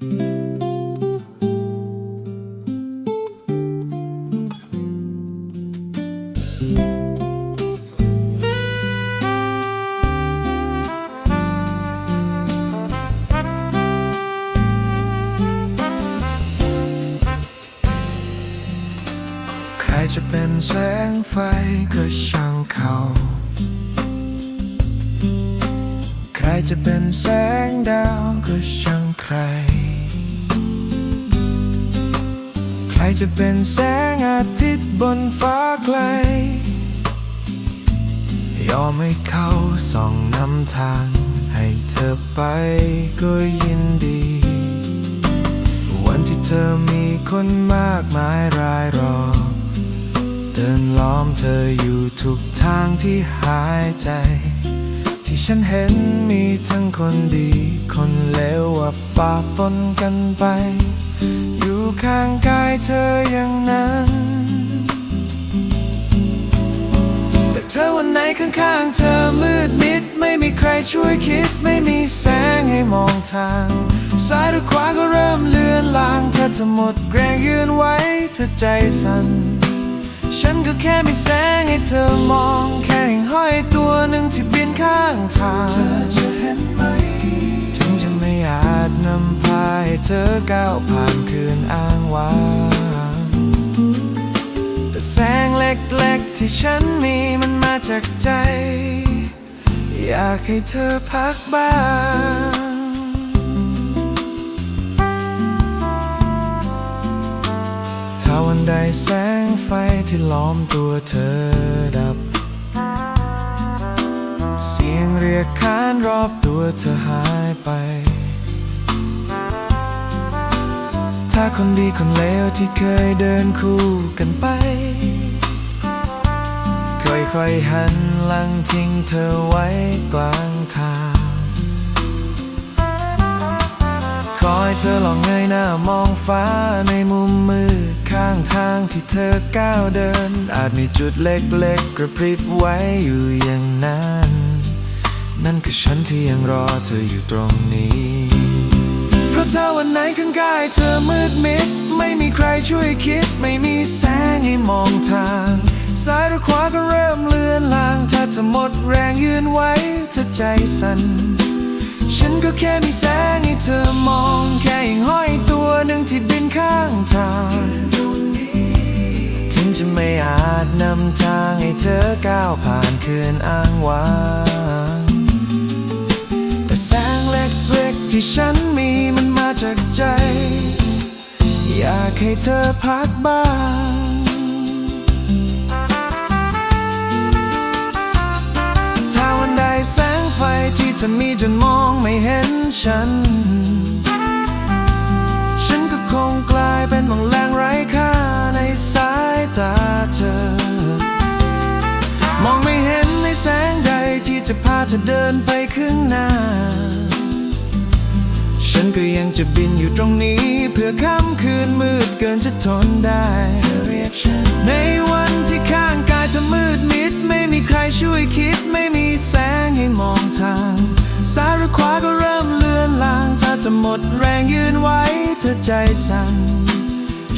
ใครจะเป็นแสงไฟก็ช่างเขาใครจะเป็นแสงดาวก็ช่างใคร ครจะเป็นแสงอาทิตย์บนฟ้าไกล ยอมให้เขาส่องนำทาง ให้เธอไปก็ยินดี วันที่เธอมีคนมากมายรายรอบเดินล้อมเธออยู่ทุกทางที่หายใจ ที่ฉันเห็นมีทั้งคนดี คนเลวว่าปะปนกันไปอยู่ ข้างกายเธออย่างนั้น แต่เธอวันไหนข้างๆเธอมืดมิด ไม่มีใครช่วยคิด ไม่มีแสงให้มองทาง ซ้ายหรือขวาก็เริ่มเลือนลาง เธอจะหมดแรงยืนไว้ เธอใจสั่น ฉันก็แค่มีแสงให้เธอมอง แค่หิ่งห้อยตัวหนึ่งที่ ธอก้าวผ่านคืนอ้างว้างแต่แสงเล็กๆที่ฉันมีมันมาจากใจ อยากให้เธอพักบ้างถ้าวันใดแสงไฟที่ล้อมตัวเธอดับ เสียงเรียกขานรอบตัวเธอหายไป ถ้าคนดีคนเลวที่เคยเดินคู่กันไป ค่อยๆหันหลังทิ้งเธอไว้กลางทาง คอยเธอลองเงยหน้ามองฟ้าในมุมมืดข้างทางที่เธอก้าวเดิน อาจมีจุดเล็กๆ กระพริบไว้อยู่อย่างนั้น นั่นคือฉันที่ยังรอเธออยู่ตรงนี้ ถ้าวันไหนข้างกายเธอมืดมิด ไม่มีใครช่วยคิด ไม่มีแสงให้มองทาง ซ้ายหรือขวาก็เริ่มเลือนลาง ถ้าจะหมดแรงยืนไว้เธอใจสั่น ฉันก็แค่มีแสงให้เธอมอง แค่หิ่งห้อยตัวหนึ่งที่บินข้างทาง ถึงจะไม่อาจนำทางให้เธอก้าวผ่านคืนอ้างว้างแต่แสงเล็กๆที่ฉันมีมัน จากใจ อยากให้เธอพักบ้างถ้าวันใดแสงไฟที่จะมีจนมองไม่เห็นฉัน ฉันก็คงกลายเป็นมองแรงไร้ค่าในสายตาเธอ มองไม่เห็นในแสงใดที่จะพาเธอเดินไปข้างหน้า ฉันก็ยังจะบินอยู่ตรงนี้ เพื่อค่ำคืนมืดเกินจะทนได้เธอเรียกฉันในวันที่ข้างกายเธอมืดมิด ไม่มีใครช่วยคิด ไม่มีแสงให้มองทาง ซ้ายหรือขวาก็เริ่มเลือนลาง ถ้าจะหมดแรงยืนไว้เธอใจสั่น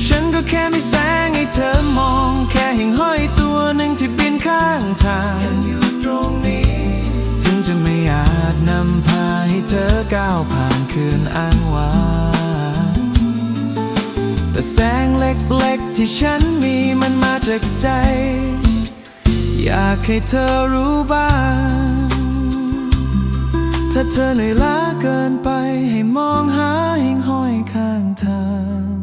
ฉันก็แค่มีแสงให้เธอมอง แค่หิ่งห้อยตัวหนึ่งที่บินข้างทางยังอยู่ตรงนี้ ถึงจะไม่อาจนำพาให้เธอก้าวผ่าน คืนอ้างว้างแต่แสงเล็กๆที่ฉันมีมันมาจากใจ อยากให้เธอรู้บ้าง ถ้าเธอเหนื่อยล้าเกินไปให้มองหาหิ่งห้อยข้างทาง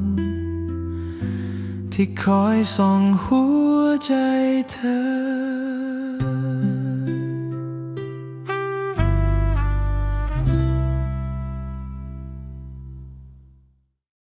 ที่คอยส่องหัวใจเธอ